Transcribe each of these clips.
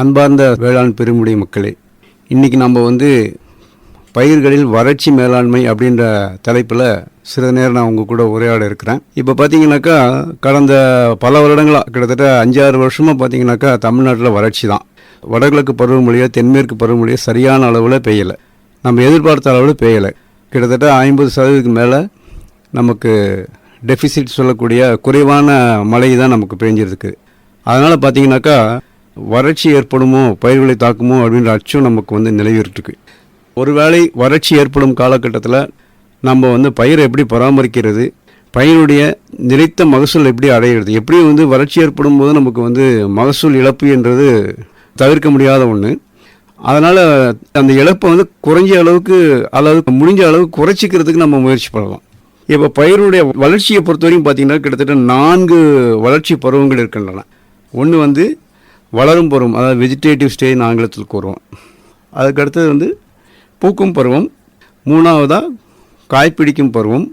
அன்பார்ந்த வேளாண் பெருமுடி மக்களே இன்றைக்கி நம்ம வந்து பயிர்களில் வறட்சி மேலாண்மை அப்படின்ற தலைப்பில் சிறிது நேரம் நான் உங்கள் கூட உரையாட இருக்கிறேன். இப்போ பார்த்தீங்கன்னாக்கா கடந்த பல வருடங்களாக கிட்டத்தட்ட அஞ்சாறு வருஷமாக பார்த்தீங்கன்னாக்கா தமிழ்நாட்டில் வறட்சி தான். வடகிழக்கு பருவமழையோ தென்மேற்கு பருவமழையோ சரியான அளவில் பெய்யலை. நம்ம எதிர்பார்த்த அளவில் பெய்யலை. கிட்டத்தட்ட ஐம்பது சதவீதத்துக்கு மேலே நமக்கு டெஃபிசிட் சொல்லக்கூடிய குறைவான மழை தான் நமக்கு பெஞ்சிருக்கு அதனால் பார்த்தீங்கன்னாக்கா வறட்சி ஏற்படுமோ பயிர்களை தாக்குமோ அப்படின்ற அச்சம் நமக்கு வந்து நிலவிட்டுருக்கு ஒருவேளை வறட்சி ஏற்படும் காலகட்டத்தில் நம்ம வந்து பயிரை எப்படி பராமரிக்கிறது பயிரினுடைய நிலைத்த மகசூல் எப்படி அடையிறது எப்படி வந்து வறட்சி ஏற்படும் போது நமக்கு வந்து மகசூல் இழப்பு என்றது தவிர்க்க முடியாத ஒன்று அதனால் அந்த இழப்பை வந்து குறைஞ்ச அளவுக்கு அல்லது முடிஞ்ச அளவுக்கு குறைச்சிக்கிறதுக்கு நம்ம முயற்சி பண்ணலாம். இப்போ பயிருடைய வளர்ச்சியை பொறுத்தவரையும் பார்த்தீங்கன்னா கிட்டத்தட்ட நான்கு வளர்ச்சி பருவங்கள் இருக்கின்றன. ஒன்று வந்து வளரும் பருவம் அதாவது வெஜிடேட்டிவ் ஸ்டேஜ் ஆங்கிலத்தில் கூறுவோம். அதுக்கு அடுத்தது வந்து பூக்கும் பருவம் மூணாவதாக காய் பிடிக்கும் பருவம்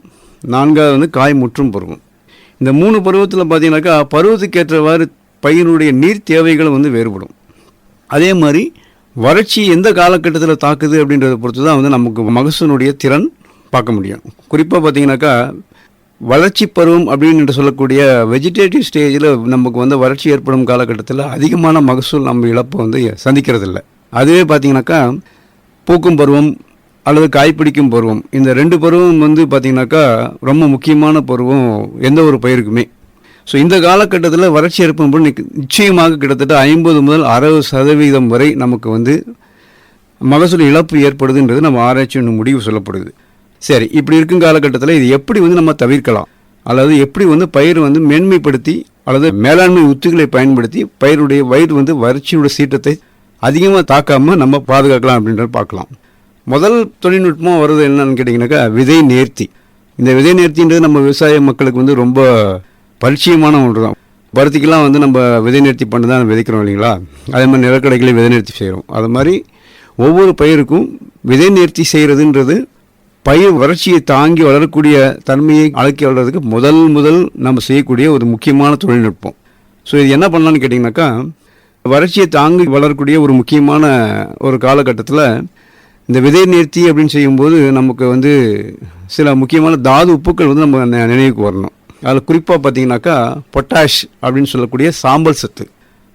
நான்காவது வந்து காய் முற்றும் பருவம். இந்த மூணு பருவத்தில் பார்த்தீங்கன்னாக்கா பருவத்துக்கு ஏற்றவாறு பயிரினுடைய நீர் தேவைகள் வந்து வேறுபடும். அதே மாதிரி வறட்சி எந்த காலகட்டத்தில் தாக்குது அப்படின்றத பொறுத்து தான் வந்து நமக்கு மகசூனுடைய திறன் பார்க்க முடியும். குறிப்பாக பார்த்தீங்கன்னாக்கா வளர்ச்சி பருவம் அப்படின்னு சொல்லக்கூடிய வெஜிடேட்டிவ் ஸ்டேஜில் நமக்கு வந்து வறட்சி ஏற்படும் காலகட்டத்தில் அதிகமான மகசூல் நம்ம இழப்பை வந்து சந்திக்கிறதில்ல. அதுவே பார்த்திங்கனாக்கா பூக்கும் பருவம் அல்லது காய்பிடிக்கும் பருவம். இந்த ரெண்டு பருவம் வந்து பார்த்திங்கனாக்கா ரொம்ப முக்கியமான பருவம் எந்த ஒரு பயிருக்குமே. ஸோ இந்த காலகட்டத்தில் வறட்சி ஏற்படும் போது நிச்சயமாக கிட்டத்தட்ட ஐம்பது முதல் அறுபது சதவீதம் வரை நமக்கு வந்து மகசூல் இழப்பு ஏற்படுதுன்றது நம்ம ஆராய்ச்சியின் முடிவு சொல்லப்படுது. சரி இப்படி இருக்கும் காலகட்டத்தில் இது எப்படி வந்து நம்ம தவிர்க்கலாம்? அல்லது எப்படி வந்து பயிர் வந்து மேன்மைப்படுத்தி அல்லது மேலாண்மை உத்திகளை பயன்படுத்தி பயிருடைய வயிறு வந்து வறட்சியோட சீற்றத்தை அதிகமாக தாக்காமல் நம்ம பாதுகாக்கலாம் அப்படின்றத பார்க்கலாம். முதல் தொழில்நுட்பம் வருது என்னன்னு கேட்டிங்கனாக்கா விதை நேர்த்தி. இந்த விதை நேர்த்தின்றது நம்ம விவசாய மக்களுக்கு வந்து ரொம்ப பரிச்சயமான ஒன்று தான் பருத்திக்கெல்லாம் வந்து நம்ம விதை நேர்த்தி பண்ணி தான் விதைக்கிறோம் இல்லைங்களா? அதே மாதிரி நிலக்கடைகளையும் விதை நேர்த்தி செய்கிறோம். அது மாதிரி ஒவ்வொரு பயிருக்கும் விதை நேர்த்தி செய்கிறதுன்றது பயிர் வறட்சியை தாங்கி வளரக்கூடிய தன்மையை அழைக்க வளர்றதுக்கு முதல் முதல் நம்ம செய்யக்கூடிய ஒரு முக்கியமான தொழில்நுட்பம் ஸோ இது என்ன பண்ணலான்னு கேட்டிங்கனாக்கா வறட்சியை தாங்கி வளரக்கூடிய ஒரு முக்கியமான ஒரு காலகட்டத்தில் இந்த விதை நேர்த்தி அப்படின்னு செய்யும்போது நமக்கு வந்து சில முக்கியமான தாது உப்புக்கள் வந்து நம்ம நினைவுக்கு வரணும் அதில் குறிப்பாக பார்த்தீங்கன்னாக்கா பொட்டாஷ் அப்படின்னு சொல்லக்கூடிய சாம்பல் சத்து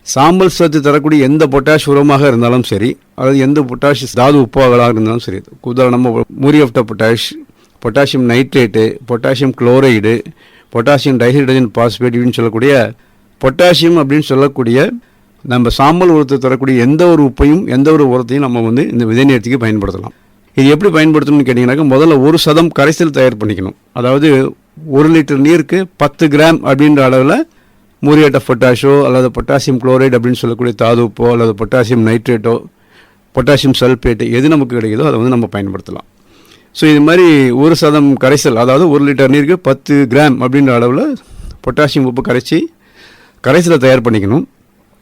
சாம்பல் சத்து தரக்கூடிய எந்த பொட்டாஷ் உரமாக இருந்தாலும் சரி அதாவது எந்த பொட்டாஷ் தாது உப்புகளாக இருந்தாலும் சரி உதாரணமாக மூரியப்ட potash potassium nitrate potassium chloride potassium dihydrogen phosphate இப்படின்னு சொல்லக்கூடிய பொட்டாசியம் அப்படின்னு சொல்லக்கூடிய நம்ம சாம்பல் உரத்தை தரக்கூடிய எந்த ஒரு உப்பையும் எந்த ஒரு உரத்தையும் நம்ம வந்து இந்த விதை நேரத்துக்கு பயன்படுத்தலாம். இது எப்படி பயன்படுத்தணும்னு கேட்டிங்கனாக்கா முதல்ல ஒரு சதம் கரைசல் தயார் பண்ணிக்கணும். அதாவது ஒரு லிட்டர் நீருக்கு பத்து கிராம் அப்படின்ற அளவில் மூரியேட் ஆஃப் பொட்டாஷோ அல்லது பொட்டாசியம் குளோரைடு அப்படின்னு சொல்லக்கூடிய தாதுப்போ அல்லது பொட்டாசியம் நைட்ரேட்டோ பொட்டாசியம் சல்பேட்டு எது நமக்கு கிடைக்குதோ அதை வந்து நம்ம பயன்படுத்தலாம். ஸோ இது மாதிரி ஒரு சதம் கரைசல் அதாவது ஒரு லிட்டர் நீருக்கு பத்து கிராம் அப்படின்ற அளவில் பொட்டாசியம் உப்பு கரைச்சி கரைசலை தயார் பண்ணிக்கணும்.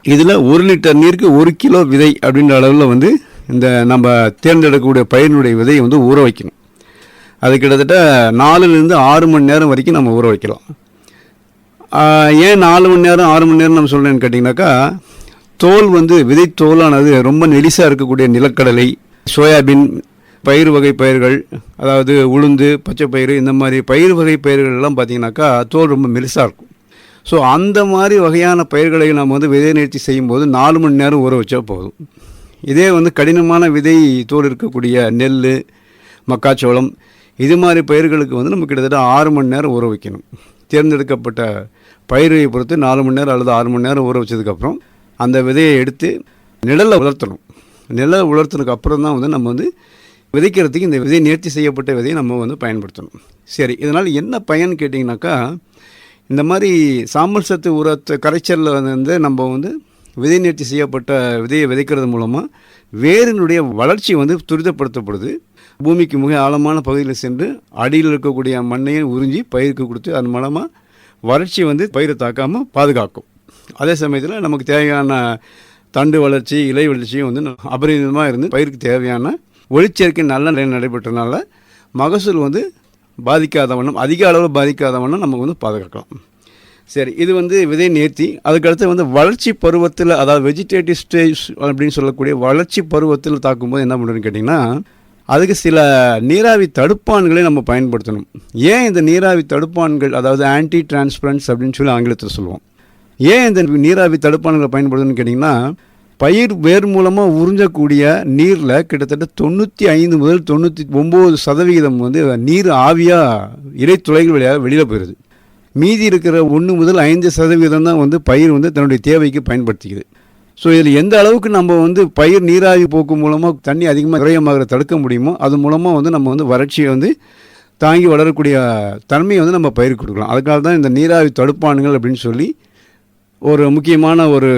இதில் ஒரு லிட்டர் நீருக்கு ஒரு கிலோ விதை அப்படின்ற அளவில் வந்து இந்த நம்ம தேர்ந்தெடுக்கக்கூடிய பயிரினுடைய விதையை வந்து ஊற வைக்கணும். அது கிட்டத்தட்ட நாலுலேருந்து ஆறு மணி நேரம் வரைக்கும் நம்ம ஊற வைக்கலாம். ஏன் நாலு மணி நேரம் ஆறு மணி நேரம் நம்ம சொல்கிறேன்னு கேட்டிங்கனாக்கா தோல் வந்து விதை தோலானது ரொம்ப நெலிசாக இருக்கக்கூடிய நிலக்கடலை சோயாபீன் பயிர் வகை பயிர்கள் அதாவது உளுந்து பச்சை பயிறு இந்த மாதிரி பயிர் வகை பயிர்கள் எல்லாம் பார்த்தீங்கன்னாக்கா தோல் ரொம்ப மெலிசாக இருக்கும். ஸோ அந்த மாதிரி வகையான பயிர்களை நம்ம வந்து விதை நேர்த்தி செய்யும்போது நாலு மணி நேரம் ஊற வச்சா போதும். இதே வந்து கடினமான விதை தோல் இருக்கக்கூடிய நெல் மக்காச்சோளம் இது மாதிரி பயிர்களுக்கு வந்து நம்ம கிட்டத்தட்ட ஆறு மணி நேரம் ஊற வைக்கணும். தேர்ந்தெடுக்கப்பட்ட பயிரை பொறுத்து நாலு மணி நேரம் அல்லது ஆறு மணி நேரம் ஊற வச்சதுக்கப்புறம் அந்த விதையை எடுத்து நிழலில் உலர்த்தணும். நிழலை உலர்த்தினதுக்கு அப்புறம் தான் வந்து நம்ம வந்து விதைக்கிறதுக்கு இந்த விதை நேர்த்தி செய்யப்பட்ட விதையை நம்ம வந்து பயன்படுத்தணும். சரி இதனால் என்ன பயன் கேட்டிங்கனாக்கா இந்த மாதிரி சாம்பல் சத்து உரத்தை கரைச்சலில் வந்து நம்ம வந்து விதை நேர்த்தி செய்யப்பட்ட விதையை விதைக்கிறது மூலமாக வேரினுடைய வளர்ச்சி வந்து துரிதப்படுத்தப்படுது. பூமிக்கு மிக ஆழமான பகுதியில் சென்று அடியில் இருக்கக்கூடிய மண்ணையும் உறிஞ்சி பயிருக்கு கொடுத்து அதன் மூலமாக வறட்சி வந்து பயிரை தாக்காமல் பாதுகாக்கும். அதே சமயத்தில் நமக்கு தேவையான தண்டு வளர்ச்சி இலை வளர்ச்சியும் வந்து அபரிதமாக இருந்து பயிருக்கு தேவையான ஒளிச்சேர்க்கை நல்ல நிலையில் நடைபெற்றனால மகசூல் வந்து பாதிக்காத வண்ணம் அதிக அளவில் பாதிக்காத வண்ணம் நமக்கு வந்து பாதுகாக்கலாம். சரி இது வந்து விதை நேர்த்தி. அதுக்கடுத்து வந்து வளர்ச்சி பருவத்தில் அதாவது வெஜிடேட்டிவ் ஸ்டேஜ் அப்படின்னு சொல்லக்கூடிய வளர்ச்சி பருவத்தில் தாக்கும்போது என்ன பண்ணுறதுன்னு கேட்டிங்கன்னா அதுக்கு சில நீராவி தடுப்பான்களை நம்ம பயன்படுத்தணும். ஏன் இந்த நீராவி தடுப்பான்கள் அதாவது ஆன்டி டிரான்ஸ்பரன்ஸ் அப்படின்னு சொல்லி ஆங்கிலத்தில் சொல்லுவோம். ஏன் இந்த நீராவி தடுப்பான்களை பயன்படுத்தணும்னு கேட்டிங்கன்னா பயிர் வேர் மூலமாக உறிஞ்சக்கூடிய நீரில் கிட்டத்தட்ட தொண்ணூற்றி ஐந்து முதல் தொண்ணூற்றி ஒம்பது சதவிகிதம் வந்து நீர் ஆவியாக இடைத்துளைகள் வழியாக வெளியில் போயிடுது மீதி இருக்கிற ஒன்று முதல் ஐந்து சதவீதம் தான் வந்து பயிர் வந்து தன்னுடைய தேவைக்கு பயன்படுத்திக்குது. ஸோ இதில் எந்த அளவுக்கு நம்ம வந்து பயிர் நீராவி போக்கு மூலமாக தண்ணி அதிகமாக விரயமாகிற தடுக்க முடியுமோ அது மூலமாக வந்து நம்ம வந்து வறட்சியை வந்து தாங்கி வளரக்கூடிய தன்மையை வந்து நம்ம பயிர் கொடுக்கலாம். அதுக்காக தான் இந்த நீராவி தடுப்பான்கள் அப்படின்னு சொல்லி ஒரு முக்கியமான ஒரு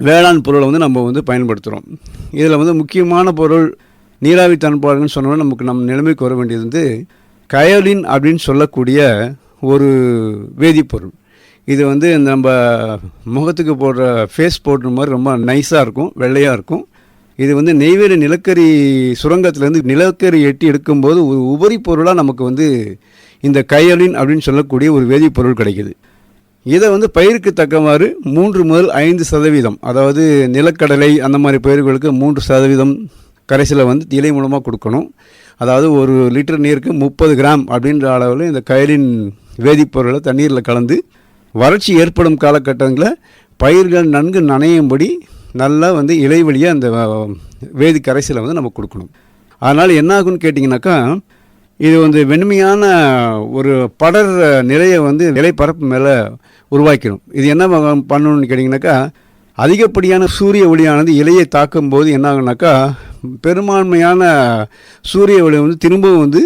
வேளாண் பொருளை வந்து நம்ம வந்து பயன்படுத்துகிறோம் இதில் வந்து முக்கியமான பொருள் நீராவி தன்பாடுன்னு சொன்னோன்னா நமக்கு நம்ம நிலைமைக்கு வர வேண்டியது வந்து கயோலின் அப்படின்னு சொல்லக்கூடிய ஒரு வேதிப்பொருள். இது வந்து நம்ம முகத்துக்கு போடுற ஃபேஸ் போடுற மாதிரி ரொம்ப நைஸாக இருக்கும் வெள்ளையாக இருக்கும். இது வந்து நெய்வேலி நிலக்கரி சுரங்கத்திலேருந்து நிலக்கரி எட்டி எடுக்கும்போது ஒரு உபரி பொருளாக நமக்கு வந்து இந்த கையலின் அப்படின்னு சொல்லக்கூடிய ஒரு வேதிப்பொருள் கிடைக்குது. இதை வந்து பயிருக்கு தக்கவாறு மூன்று முதல் ஐந்து சதவீதம் அதாவது நிலக்கடலை அந்த மாதிரி பயிர்களுக்கு மூன்று சதவீதம் கரைசலை வந்து இலை மூலமாக கொடுக்கணும். அதாவது ஒரு லிட்டர் நீருக்கு முப்பது கிராம் அப்படின்ற அளவில் இந்த கயலின் வேதிப்பொருளை தண்ணீரில் கலந்து வறட்சி ஏற்படும் காலகட்டங்களில் பயிர்கள் நன்கு நனையும்படி நல்லா வந்து இலை வழியாக அந்த வேதி கரைசலை வந்து நம்ம கொடுக்கணும். அதனால் என்ன ஆகும்னு கேட்டிங்கனாக்கா இது வந்து வெண்மையான ஒரு படர் நிலையை வந்து நிலைப்பரப்பு மேலே உருவாக்கிடும் இது என்ன பண்ணணும்னு கேட்டிங்கனாக்கா அதிகப்படியான சூரிய ஒளியானது இலையை தாக்கும் போது என்ன ஆகுனாக்கா பெரும்பான்மையான சூரிய ஒளி வந்து திரும்பவும் வந்து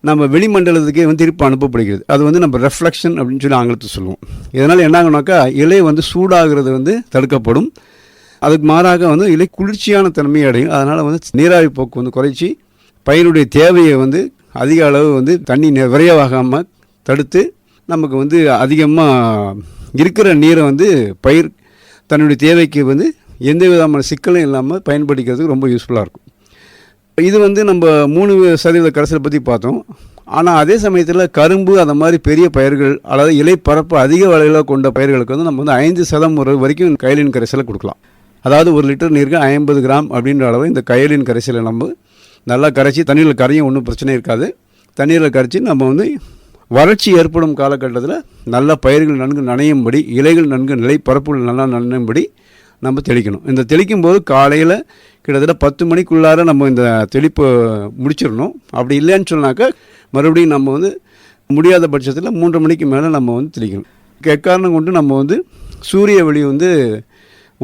நம்ம வெளிமண்டலத்துக்கே வந்து திருப்பி அனுப்பப்படுகிறது. அது வந்து நம்ம ரெஃப்ளெக்ஷன் அப்படின்னு சொல்லி ஆங்கிலத்தை சொல்லுவோம். இதனால் என்ன ஆகுனாக்கா இலை வந்து சூடாகிறது வந்து தடுக்கப்படும். அதுக்கு மாறாக வந்து இலை குளிர்ச்சியான தன்மை அடையும். அதனால் வந்து நீராவி போக்கு வந்து குறைச்சி பயிருடைய தேவையை வந்து அதிக அளவு வந்து தண்ணி நி- தடுத்து நமக்கு வந்து அதிகமாக இருக்கிற நீரை வந்து பயிர் தன்னுடைய தேவைக்கு வந்து எந்த விதமான சிக்கலும் இல்லாமல் பயன்படுத்திக்கிறதுக்கு ரொம்ப யூஸ்ஃபுல்லாக இருக்கும். இது வந்து நம்ம மூணு சதவீத கரைசலை பற்றி பார்த்தோம். ஆனால் அதே சமயத்தில் கரும்பு அந்த மாதிரி பெரிய பயிர்கள் அதாவது இலைப்பரப்பு அதிக விலையில் கொண்ட பயிர்களுக்கு வந்து நம்ம வந்து ஐந்து சதம் ஒரு வரைக்கும் கயலின் கரைசலை கொடுக்கலாம். அதாவது ஒரு லிட்டர் நீருக்கு ஐம்பது கிராம் அப்படின்ற அளவு இந்த கயலின் கரைசலை நம்ம நல்லா கரைச்சி தண்ணியில் கரையும் ஒன்றும் பிரச்சனை இருக்காது. தண்ணீரில் கரைச்சி நம்ம வந்து வறட்சி ஏற்படும் காலகட்டத்தில் நல்ல பயிர்கள் நன்கு நனையும்படி இலைகள் நன்கு நிலை பரப்புகள் நல்லா நனையும்படி நம்ம தெளிக்கணும். இந்த தெளிக்கும் போது காலையில் கிட்டத்தட்ட பத்து மணிக்குள்ளார நம்ம இந்த தெளிப்பு முடிச்சிடணும். அப்படி இல்லைன்னு சொன்னாக்கா மறுபடியும் நம்ம வந்து முடியாத பட்சத்தில் மூன்று மணிக்கு மேலே நம்ம வந்து தெளிக்கணும். எக்காரணம் கொண்டு நம்ம வந்து சூரிய ஒளி வந்து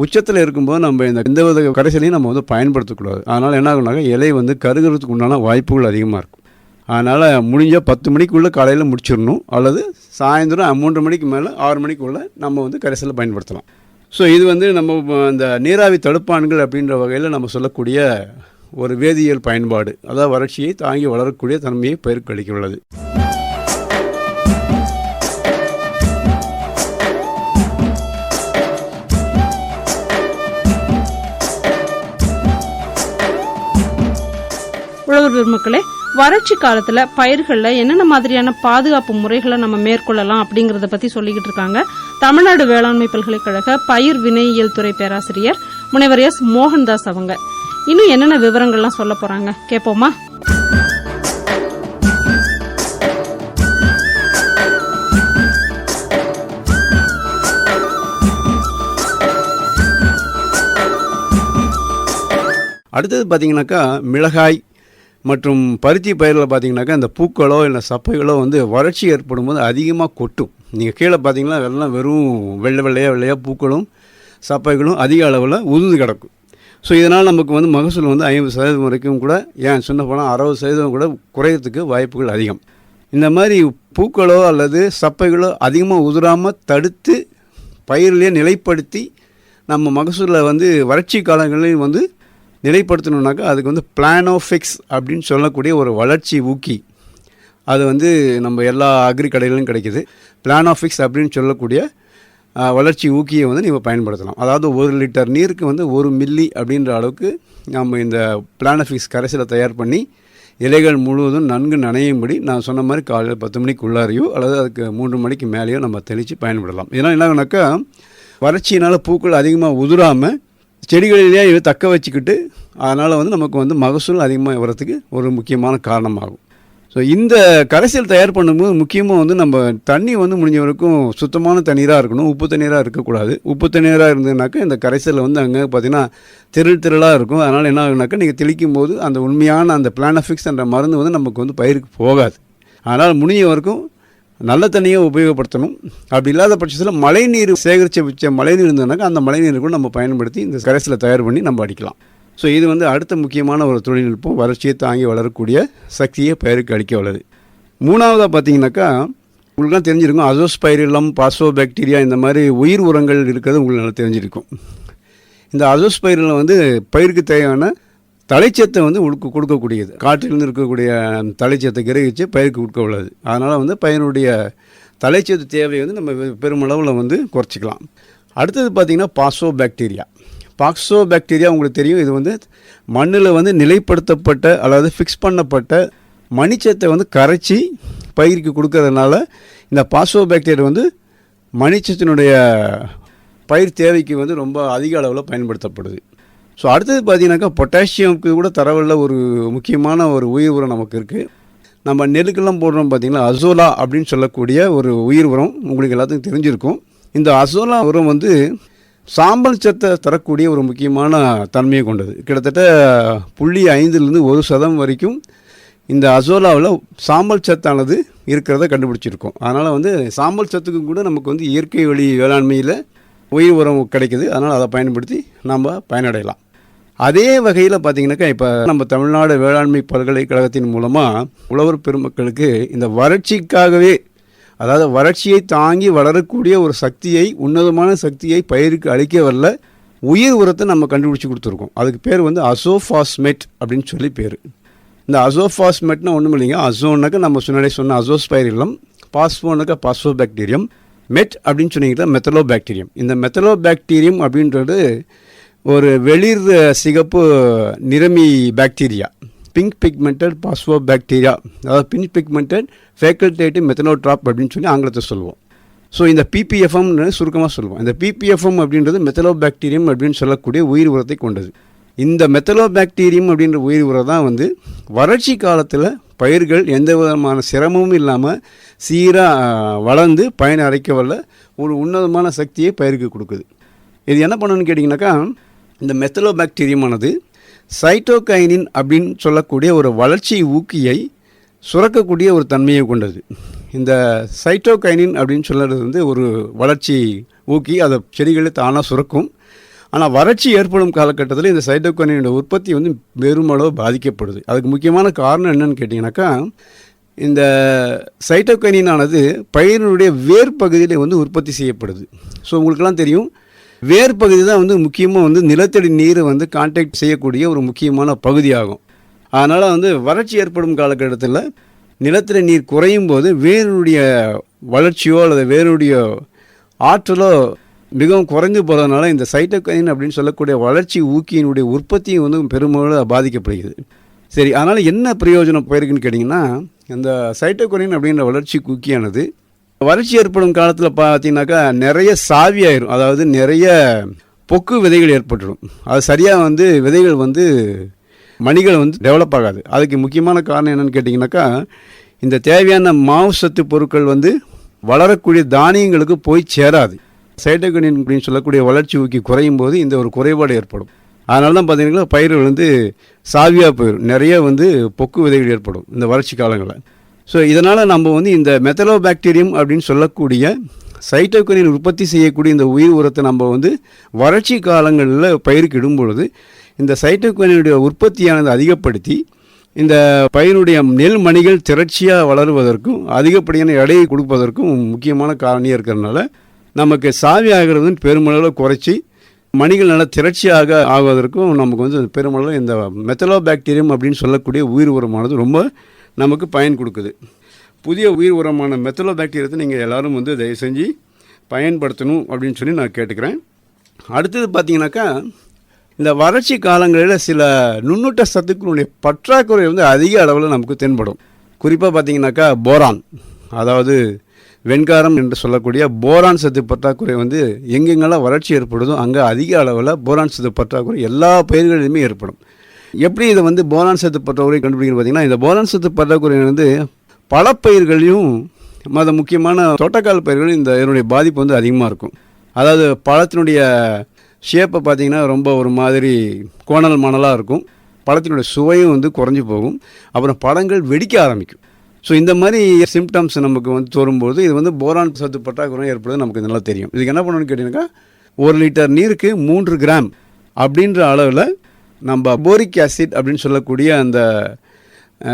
உச்சத்தில் இருக்கும்போது நம்ம இந்த எந்த வித கடைசிலையும் நம்ம வந்து பயன்படுத்தக்கூடாது அதனால் என்ன ஆகுனாக்கா இலை வந்து கருகிறதுக்கு உண்டான வாய்ப்புகள் அதிகமாக இருக்கும். அதனால் முடிஞ்சால் பத்து மணிக்குள்ளே காலையில் முடிச்சிடணும். அல்லது சாயந்தரம் மூன்று மணிக்கு மேலே ஆறு மணிக்குள்ளே நம்ம வந்து கரைசலில் பயன்படுத்தலாம். ஸோ இது வந்து நம்ம இந்த நீராவி தடுப்பான்கள் அப்படின்ற வகையில் நம்ம சொல்லக்கூடிய ஒரு வேதியியல் பயன்பாடு. அதாவது வறட்சியை தாங்கி வளரக்கூடிய தன்மையை பயிருக்கு அளிக்க உள்ளது உழவர் பெருமக்களே வறட்சி காலத்துல பயிர்கள்ல என்னென்ன மாதிரியான பாதுகாப்பு முறைகளை நம்ம மேற்கொள்ளலாம் அப்படிங்கறத பத்தி சொல்லிக்கிட்டு இருக்காங்க. தமிழ்நாடு வேளாண்மை பல்கலைக்கழக பயிர் வினையியல் துறை பேராசிரியர் முனைவர் எஸ். மோகன்தாஸ் அவங்க. இன்னும் என்னென்ன விவரங்கள்லாம் சொல்ல போறாங்க? கேட்போமா அடுத்தது பார்த்தீங்கன்னாக்கா மிளகாய் மற்றும் பருத்தி பயிரில் பார்த்திங்கனாக்கா இந்த பூக்களோ இல்லை சப்பைகளோ வந்து வறட்சி ஏற்படும் போது அதிகமாக கொட்டும். நீங்கள் கீழே பார்த்தீங்கன்னா எல்லாம் வெறும் வெள்ளை வெள்ளையாக வெள்ளையாக பூக்களும் சப்பைகளும் அதிக அளவில் உதிர்ந்து கிடக்கும். ஸோ இதனால் நமக்கு வந்து மகசூல் வந்து ஐம்பது சதவீதம் வரைக்கும் கூட ஏன் சொன்ன போனால் அறுபது சதவீதம் கூட குறையறதுக்கு வாய்ப்புகள் அதிகம். இந்த மாதிரி பூக்களோ அல்லது சப்பைகளோ அதிகமாக உதிராமல் தடுத்து பயிரிலே நிலைப்படுத்தி நம்ம மகசூலில் வந்து வறட்சி காலங்களில் வந்து நிலைப்படுத்தணுன்னாக்கா அதுக்கு வந்து பிளானோஃபிக்ஸ் அப்படின்னு சொல்லக்கூடிய ஒரு வளர்ச்சி ஊக்கி. அது வந்து நம்ம எல்லா அக்ரி கடைகளிலும் கிடைக்குது. பிளானோஃபிக்ஸ் அப்படின்னு சொல்லக்கூடிய வளர்ச்சி ஊக்கியை வந்து நீங்கள் பயன்படுத்தலாம். அதாவது ஒரு லிட்டர் நீருக்கு வந்து ஒரு மில்லி அப்படின்ற அளவுக்கு நம்ம இந்த பிளானோஃபிக்ஸ் கரைசலை தயார் பண்ணி இலைகள் முழுவதும் நன்கு நனையும்படி நான் சொன்ன மாதிரி காலையில் பத்து மணிக்கு உள்ளாரையோ அல்லது அதுக்கு மூன்று மணிக்கு மேலேயோ நம்ம தெளித்து பயன்படலாம். இதனால் என்னாகனாக்கா வறட்சியினால் பூக்கள் அதிகமாக உதிராமல் செடிகளிலேயே இதை தக்க வச்சுக்கிட்டு அதனால் வந்து நமக்கு வந்து மகசூல் அதிகமாக வரத்துக்கு ஒரு முக்கியமான காரணமாகும். ஸோ இந்த கரைசல் தயார் பண்ணும்போது முக்கியமாக வந்து நம்ம தண்ணி வந்து முடிஞ்ச வரைக்கும் சுத்தமான தண்ணீராக இருக்கணும். உப்பு தண்ணீராக இருக்கக்கூடாது. உப்பு தண்ணீராக இருந்ததுனாக்கா இந்த கரைசல் வந்து அங்கே பார்த்தீங்கன்னா திரள் திரளாக இருக்கும். அதனால் என்ன ஆகுனாக்கா நீங்கள் தெளிக்கும் போது அந்த உண்மையான அந்த பிளானஃபிக்ஸ் என்ற மருந்து வந்து நமக்கு வந்து பயிருக்கு போகாது. அதனால் முடிஞ்ச வரைக்கும் நல்ல தண்ணியை உபயோகப்படுத்தணும். அப்படி இல்லாத பட்சத்தில் மழைநீர் சேகரித்து வச்ச மழைநீர் இருந்ததுனாக்கா அந்த மழைநீர் கூட நம்ம பயன்படுத்தி இந்த கரைசலை தயார் பண்ணி நம்ம அடிக்கலாம். ஸோ இது வந்து அடுத்த முக்கியமான ஒரு தொழில்நுட்பம். வறட்சியை தாங்கி வளரக்கூடிய சக்தியை பயிருக்கு அளிக்க வளருது மூணாவதாக பார்த்தீங்கன்னாக்கா உங்களுக்குலாம் தெரிஞ்சிருக்கும் அசோஸ்பைரிலம் பாசோ பாக்டீரியா இந்த மாதிரி உயிர் உரங்கள் இருக்கிறது உங்களுக்கு நல்லா தெரிஞ்சிருக்கும். இந்த அசோஸ்பைரிலம் வந்து பயிருக்கு தேவையான தலைச்சத்தை வந்து உடுக்க கொடுக்கக்கூடியது. காற்றிலிருந்து இருக்கக்கூடிய தலைச்சத்தை கிரகிச்சு பயிருக்கு கொடுக்க உள்ளது. அதனால் வந்து பயிரினுடைய தலைச்சத்து தேவையை வந்து நம்ம பெருமளவில் வந்து குறைச்சிக்கலாம். அடுத்தது பார்த்திங்கன்னா பாசோ பாக்டீரியா பாக்சோ பாக்டீரியா உங்களுக்கு தெரியும். இது வந்து மண்ணில் வந்து நிலைப்படுத்தப்பட்ட அல்லது ஃபிக்ஸ் பண்ணப்பட்ட மணிச்சத்தை வந்து கரைச்சி பயிருக்கு கொடுக்கறதுனால இந்த பாசோ பாக்டீரியா வந்து மணிச்சத்தினுடைய பயிர் தேவைக்கு வந்து ரொம்ப அதிக அளவில் பயன்படுத்தப்படுது. ஸோ அடுத்தது பார்த்தீங்கன்னாக்கா பொட்டாசியம்க்கு கூட தரவுள்ள ஒரு முக்கியமான ஒரு உயிர் உரம் நமக்கு இருக்குது நம்ம நெல்லுக்கெல்லாம் போடுறோம் பார்த்தீங்கன்னா அசோலா அப்படின்னு சொல்லக்கூடிய ஒரு உயிர் உரம் உங்களுக்கு எல்லாத்துக்கும் தெரிஞ்சிருக்கும். இந்த அசோலா உரம் வந்து சாம்பல் சத்தை தரக்கூடிய ஒரு முக்கியமான தன்மையை கொண்டது. கிட்டத்தட்ட புள்ளி ஐந்துலேருந்து ஒரு சதம் வரைக்கும் இந்த அசோலாவில் சாம்பல் சத்தானது இருக்கிறத கண்டுபிடிச்சிருக்கோம். அதனால் வந்து சாம்பல் சத்துக்கு கூட நமக்கு வந்து இயற்கை வழி வேளாண்மையில் உயிர் உரம் கிடைக்குது. அதனால் அதை பயன்படுத்தி நம்ம பயனடையலாம். அதே வகையில் பார்த்தீங்கன்னாக்கா இப்போ நம்ம தமிழ்நாடு வேளாண்மை பல்கலைக்கழகத்தின் மூலமாக உழவர் பெருமக்களுக்கு இந்த வறட்சிக்காகவே அதாவது வறட்சியை தாங்கி வளரக்கூடிய ஒரு சக்தியை உன்னதமான சக்தியை பயிருக்கு அளிக்க வரல உயிர் உரத்தை நம்ம கண்டுபிடிச்சி கொடுத்துருக்கோம். அதுக்கு பேர் வந்து அசோஃபாஸ்மெட் அப்படின்னு சொல்லி பேர். இந்த அசோஃபாஸ்மெட்னா ஒன்றும் இல்லைங்க. அசோன்னாக்கா நம்ம முன்னாடி சொன்ன அசோஸ்பைரிலம் பாஸ்போனாக்கா பாஸ்போ பாக்டீரியம் மெட் அப்படின்னு சொன்னீங்கன்னா மெத்தலோ பாக்டீரியம் இந்த மெத்தலோ பாக்டீரியம் அப்படின்றது ஒரு வெளிர் சிகப்பு நிறமி பாக்டீரியா பிங்க் பிக்மெண்டட் பாஸ்வோ பாக்டீரியா அதாவது பிங்க் பிக்மெண்டட் ஃபேக்கல்டேட்டிவ் மெத்தனோட்ராப் அப்படின்னு சொல்லி ஆங்கிலத்தை சொல்லுவோம். ஸோ இந்த பிபிஎஃப்எம்னு சுருக்கமாக சொல்லுவோம். இந்த பிபிஎஃப்எம் அப்படின்றது மெத்தலோ பாக்டீரியம் அப்படின்னு சொல்லக்கூடிய உயிர் உரத்தை கொண்டது. இந்த மெத்தலோ பாக்டீரியம் அப்படின்ற உயிர் உரம் தான் வந்து வறட்சி காலத்தில் பயிர்கள் எந்த விதமான சிரமமும் இல்லாமல் சீராக வளர்ந்து பயனை அரைக்க வல்ல ஒரு உன்னதமான சக்தியை பயிருக்கு கொடுக்குது. இது என்ன பண்ணணும்னு கேட்டிங்கனாக்கா இந்த மெத்தலோபாக்டீரியமானது சைட்டோகைனின் அப்படின்னு சொல்லக்கூடிய ஒரு வளர்ச்சி ஊக்கியை சுரக்கக்கூடிய ஒரு தன்மையை கொண்டது. இந்த சைட்டோகைனின் அப்படின்னு சொல்கிறது வந்து ஒரு வளர்ச்சி ஊக்கி அதை செடிகளை தானாக சுரக்கும். ஆனால் வறட்சி ஏற்படும் காலகட்டத்தில் இந்த சைட்டோகைனினோட உற்பத்தி வந்து பெருமளவு பாதிக்கப்படுது. அதுக்கு முக்கியமான காரணம் என்னன்னு கேட்டிங்கனாக்கா இந்த சைட்டோகைனினானது பயிரினுடைய வேர் பகுதியில் வந்து உற்பத்தி செய்யப்படுது. ஸோ உங்களுக்கெல்லாம் தெரியும் வேர் பகுதி தான் வந்து முக்கியமாக வந்து நிலத்தடி நீரை வந்து கான்டாக்ட் செய்யக்கூடிய ஒரு முக்கியமான பகுதியாகும். அதனால் வந்து வறட்சி ஏற்படும் காலகட்டத்தில் நிலத்தடி நீர் குறையும் போது வேருடைய வளர்ச்சியோ அல்லது வேருடைய ஆற்றலோ மிகவும் குறைஞ்சு போகிறதுனால இந்த சைட்டோகைன் அப்படின்னு சொல்லக்கூடிய வளர்ச்சி ஊக்கியினுடைய உற்பத்தியும் வந்து பெருமளவு பாதிக்கப்படுகிறது. சரி அதனால் என்ன பிரயோஜனம் போயிருக்குன்னு கேட்டிங்கன்னா இந்த சைட்டோகைன் அப்படின்ற வளர்ச்சி ஊக்கியானது வறட்சி ஏற்படும் காலத்தில் பார்த்தீங்கன்னாக்கா நிறைய சாவியாயிரும் அதாவது நிறைய பொக்கு விதைகள் ஏற்பட்டுடும். அது சரியாக வந்து விதைகள் வந்து மணிகள் வந்து டெவலப் ஆகாது. அதுக்கு முக்கியமான காரணம் என்னென்னு கேட்டிங்கனாக்கா இந்த தேவையான மாவு சத்து பொருட்கள் வந்து வளரக்கூடிய தானியங்களுக்கு போய் சேராது. சைட்டோகனின் அப்படின்னு சொல்லக்கூடிய வளர்ச்சி ஊக்கி குறையும் போது இந்த ஒரு குறைபாடு ஏற்படும். அதனால தான் பார்த்தீங்கன்னா பயிர்கள் வந்து சாவியாக போயிடும் நிறைய வந்து பொக்கு விதைகள் ஏற்படும் இந்த வறட்சி காலங்களில். ஸோ இதனால் நம்ம வந்து இந்த மெத்தலோபாக்டீரியம் அப்படின்னு சொல்லக்கூடிய சைட்டோகனின் உற்பத்தி செய்யக்கூடிய இந்த உயிர் உரத்தை நம்ம வந்து வறட்சி காலங்களில் பயிருக்கு இடும் பொழுது இந்த சைட்டோகனினுடைய உற்பத்தியானது அதிகப்படுத்தி இந்த பயிரினுடைய நெல் மணிகள் திரட்சியாக வளருவதற்கும் அதிகப்படியான எடையை கொடுப்பதற்கும் முக்கியமான காரணியாக இருக்கிறதுனால நமக்கு சாவி ஆகிறது பெருமளவில் குறைச்சி மணிகள் நல்லா திரட்சியாக ஆகுவதற்கும் நமக்கு வந்து பெருமளவில் இந்த மெத்தலோபாக்டீரியம் அப்படின்னு சொல்லக்கூடிய உயிர் உரமானது ரொம்ப நமக்கு பயன் கொடுக்குது. புதிய உயிர் உரமான மெத்தலோ பாக்டீரியத்தை நீங்கள் எல்லாரும் வந்து தயவு செஞ்சு பயன்படுத்தணும் அப்படின்னு சொல்லி நான் கேட்டுக்கிறேன். அடுத்தது பார்த்தீங்கன்னாக்கா இந்த வறட்சி காலங்களில் சில நுண்ணூட்ட சத்துக்களுடைய பற்றாக்குறை வந்து அதிக அளவில் நமக்கு தென்படும். குறிப்பாக பார்த்தீங்கன்னாக்கா போரான். அதாவது வெண்காரம் என்று சொல்லக்கூடிய போரான் சத்து பற்றாக்குறை வந்து எங்கெங்கெல்லாம் வறட்சி ஏற்படுதோ அங்கே அதிக அளவில் போரான் சத்து பற்றாக்குறை எல்லா பயிர்களிலுமே ஏற்படும். எப்படி இதை வந்து போரான் சத்து பற்றாக்குறை கண்டுபிடிக்கிறது பார்த்தீங்கன்னா இந்த போரான் சத்து பற்றாக்குறை வந்து பழப்பயிர்களையும் மத முக்கியமான தோட்டக்கால் பயிர்களும் இந்த இதனுடைய பாதிப்பு வந்து அதிகமாக இருக்கும். அதாவது பழத்தினுடைய ஷேப்பை பார்த்தீங்கன்னா ரொம்ப ஒரு மாதிரி கோணல் மணலாக இருக்கும். பழத்தினுடைய சுவையும் வந்து குறைஞ்சி போகும். அப்புறம் பழங்கள் வெடிக்க ஆரம்பிக்கும். ஸோ இந்த மாதிரி சிம்டம்ஸ் நமக்கு வந்து தோறும்போது இது வந்து போரான் சத்து பற்றாக்குறை ஏற்படுது நமக்கு நல்லா தெரியும். இதுக்கு என்ன பண்ணணும்னு கேட்டிங்கன்னாக்கா ஒரு லிட்டர் நீருக்கு மூன்று கிராம் அப்படின்ற அளவில் நம்ம போரிக் ஆசிட் அப்படின்னு சொல்லக்கூடிய அந்த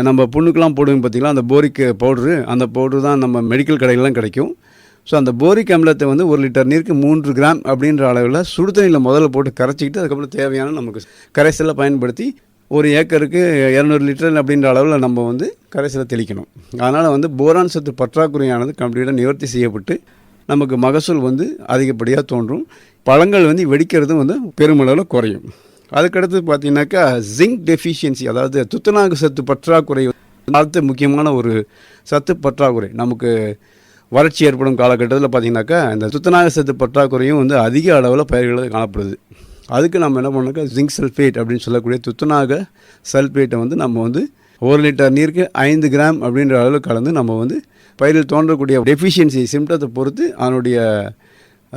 நம்ம புண்ணுக்கெலாம் போடுவோம் பார்த்தீங்களா? அந்த போரிக் பவுட்ரு அந்த பவுட்ரு தான் நம்ம மெடிக்கல் கடையிலலாம் கிடைக்கும். ஸோ அந்த போரிக் அமிலத்தை வந்து ஒரு லிட்டர் நீருக்கு மூன்று கிராம் அப்படின்ற அளவில் சுடுதண்ணியில் முதல்ல போட்டு கரைச்சிக்கிட்டு அதுக்கப்புறம் தேவையான நமக்கு கரைசலை பயன்படுத்தி ஒரு ஏக்கருக்கு இரநூறு லிட்டர் அப்படின்ற அளவில் நம்ம வந்து கரைசலை தெளிக்கணும். அதனால் வந்து போரான் சத்து பற்றாக்குறையானது கம்ப்ளீட்டாக நிவர்த்தி செய்யப்பட்டு நமக்கு மகசூல் வந்து அதிகப்படியாக தோன்றும். பழங்கள் வந்து வெடிக்கிறதும் வந்து பெருமளவில் குறையும். அதுக்கடுத்து பார்த்தீங்கன்னாக்கா ஜிங்க் டெஃபிஷியன்சி அதாவது துத்தநாக சத்து பற்றாக்குறை அடுத்த முக்கியமான ஒரு சத்து பற்றாக்குறை. நமக்கு வறட்சி ஏற்படும் காலகட்டத்தில் பார்த்தீங்கன்னாக்கா இந்த துத்தநாக சத்து பற்றாக்குறையும் வந்து அதிக அளவில் பயிர்களில் காணப்படுது. அதுக்கு நம்ம என்ன பண்ணோம்னா ஜிங்க் சல்ஃபேட் அப்படின்னு சொல்லக்கூடிய துத்தநாக சல்ஃபேட்டை வந்து நம்ம வந்து ஒரு லிட்டர் நீருக்கு ஐந்து கிராம் அப்படின்ற அளவில் கலந்து நம்ம வந்து பயிரில் தோன்றக்கூடிய டெஃபிஷியன்சி சிம்டத்தை பொறுத்து அதனுடைய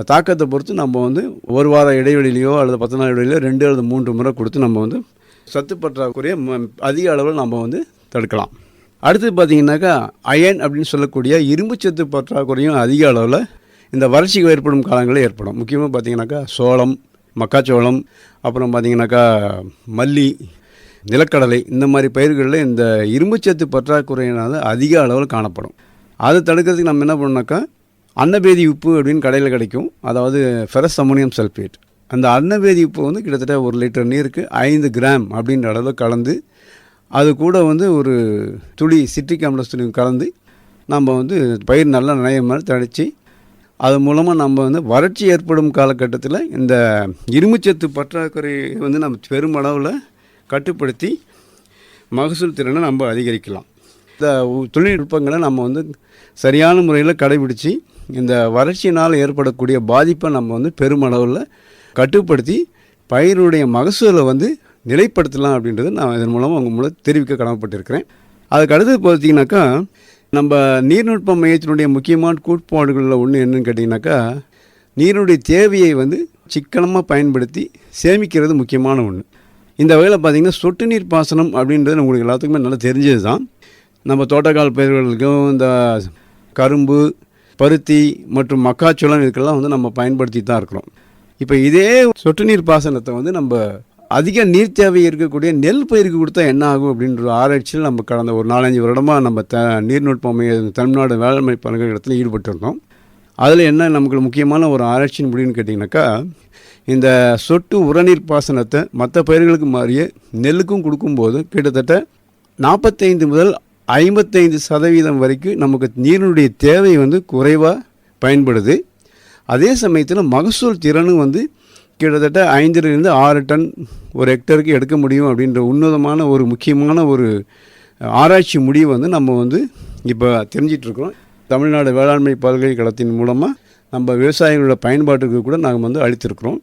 தாக்கத்தை பொறுத்து நம்ம வந்து ஒரு வார இடைவெளியிலையோ அல்லது பத்து நாள் இடைவெளியோ ரெண்டு அல்லது மூன்று முறை கொடுத்து நம்ம வந்து சத்து பற்றாக்குறையை ம- அதிக அளவில் நம்ம வந்து தடுக்கலாம். அடுத்து பார்த்தீங்கன்னாக்கா அயன் அப்படின்னு சொல்லக்கூடிய இரும்புச்சத்து பற்றாக்குறையும் அதிக அளவில் இந்த வறட்சிக்கு ஏற்படும் காலங்களில் ஏற்படும். முக்கியமாக பார்த்தீங்கன்னாக்கா சோளம் மக்காச்சோளம் அப்புறம் பார்த்தீங்கன்னாக்கா மல்லி நிலக்கடலை இந்த மாதிரி பயிர்களில் இந்த இரும்புச்சத்து பற்றாக்குறையினால் அதிக அளவில் காணப்படும். அதை தடுக்கிறதுக்கு நம்ம என்ன பண்ணோம்னாக்கா அன்னபேதி உப்பு அப்படின்னு கடையில் கிடைக்கும். அதாவது ஃபெரஸ் அமோனியம் சல்ஃபேட் அந்த அன்னபேதி உப்பு வந்து கிட்டத்தட்ட ஒரு லிட்டர் நீருக்கு ஐந்து கிராம் அப்படின்ற அளவில் கலந்து அது கூட வந்து ஒரு துளி சிட்ரிக் அமிலத்துலையும் கலந்து நம்ம வந்து பயிர் நல்லா நினைய மாதிரி தடித்து அது மூலமாக நம்ம வந்து வறட்சி ஏற்படும் காலகட்டத்தில் இந்த இரும்புச்சத்து பற்றாக்குறையை வந்து நம்ம பெருமளவில் கட்டுப்படுத்தி மகசூல் திறனை நம்ம அதிகரிக்கலாம். இந்த தொழில்நுட்பங்களை நம்ம வந்து சரியான முறையில் கடைபிடித்து இந்த வறட்சியினால் ஏற்படக்கூடிய பாதிப்பை நம்ம வந்து பெருமளவில் கட்டுப்படுத்தி பயிருடைய மகசூலை வந்து நிலைப்படுத்தலாம் அப்படின்றது நான் இதன் மூலமாக உங்கள் மூலம் தெரிவிக்க கடமைப்பட்டிருக்கிறேன். அதுக்கு அடுத்தது பார்த்தீங்கன்னாக்கா நம்ம நீர்நுட்ப மையத்தினுடைய முக்கியமான கோட்பாடுகளில் ஒன்று என்னன்னு கேட்டிங்கனாக்கா நீருடைய தேவையை வந்து சிக்கனமாக பயன்படுத்தி சேமிக்கிறது முக்கியமான ஒன்று இந்த வகையில் பார்த்தீங்கன்னா சொட்டு நீர் பாசனம் அப்படின்றது உங்களுக்கு எல்லாத்துக்குமே நல்லா தெரிஞ்சது தான் நம்ம தோட்டக்கால் பயிர்களுக்கும் இந்த கரும்பு பருத்தி மற்றும் மக்காச்சோளம் இதுக்கெல்லாம் வந்து நம்ம பயன்படுத்தி தான் இருக்கிறோம். இப்போ இதே சொட்டு நீர் பாசனத்தை வந்து நம்ம அதிக நீர் தேவை இருக்கக்கூடிய நெல் பயிருக்கு கொடுத்தா என்ன ஆகும் அப்படின்ற ஆராய்ச்சியில் நம்ம கடந்த ஒரு நாலஞ்சு வருடமாக நம்ம த நீர்நுட்பம் தமிழ்நாடு வேளாண்மை பல்கலைக்கழகத்தில் ஈடுபட்டிருந்தோம். அதில் என்ன நமக்கு முக்கியமான ஒரு ஆராய்ச்சியின் முடிவுன்னு கேட்டிங்கனாக்கா இந்த சொட்டு உரநீர் பாசனத்தை மற்ற பயிர்களுக்கு மாறிய நெல்லுக்கும் கொடுக்கும்போது கிட்டத்தட்ட நாற்பத்தைந்து முதல் ஐம்பத்தைந்து சதவீதம் வரைக்கும் நமக்கு நீரினுடைய தேவை வந்து குறைவாக பயன்படுது. அதே சமயத்தில் மகசூல் திறனும் வந்து கிட்டத்தட்ட ஐந்திலிருந்து ஆறு டன் ஒரு ஹெக்டருக்கு எடுக்க முடியும் அப்படின்ற உன்னதமான ஒரு முக்கியமான ஒரு ஆராய்ச்சி முடிவு வந்து நம்ம வந்து இப்போ தெரிஞ்சிட்ருக்கிறோம் தமிழ்நாடு வேளாண்மை பல்கலைக்கழகத்தின் மூலமாக நம்ம விவசாயிகளோட பயன்பாட்டுக்கு கூட நாங்கள் வந்து அளித்திருக்கிறோம்.